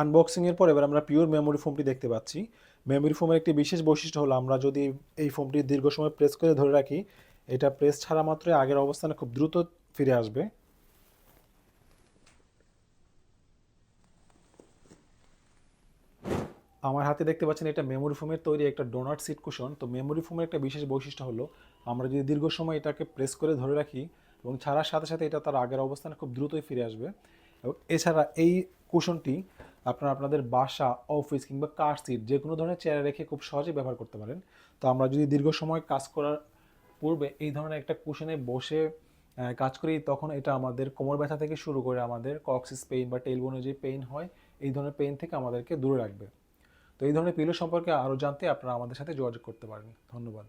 আনবক্সিংয়ের পর এবার আমরা পিওর মেমোরি ফোমটি দেখতে পাচ্ছি। মেমোরি ফোমের একটি বিশেষ বৈশিষ্ট্য হলো, আমরা যদি এই ফোমটি দীর্ঘ সময় প্রেস করে ধরে রাখি, এটা প্রেস ছাড়া মাত্রই আগের অবস্থানে খুব দ্রুত ফিরে আসবে। আমার হাতে দেখতে পাচ্ছেন এটা মেমোরি ফোমের তৈরি একটা ডোনাট সিট কুশন তো মেমোরি ফোমের একটা বিশেষ বৈশিষ্ট্য হলো, আমরা যদি দীর্ঘ সময় এটাকে প্রেস করে ধরে রাখি এবং ছাড়ার সাথে সাথে এটা তার আগের অবস্থানে খুব দ্রুতই ফিরে আসবে। এবং এছাড়া এই কুশনটি আপনারা আপনাদের বাসা অফিস কিংবা কার সিট যে কোনো ধরনের চেয়ারে রেখে খুব সহজে ব্যবহার করতে পারেন। তো আমরা যদি দীর্ঘ সময় কাজ করার পূর্বে এই ধরনের একটা কুশনে বসে কাজ করি, তখন এটা আমাদের কোমর ব্যথা থেকে শুরু করে আমাদের কক্সিস পেইন বা টেলবোনে যে পেইন হয়, এই ধরনের পেইন থেকে আমাদেরকে দূরে রাখবে। তো এই ধরনের পিলো সম্পর্কে আরও জানতে আপনারা আমাদের সাথে যোগাযোগ করতে পারেন। ধন্যবাদ।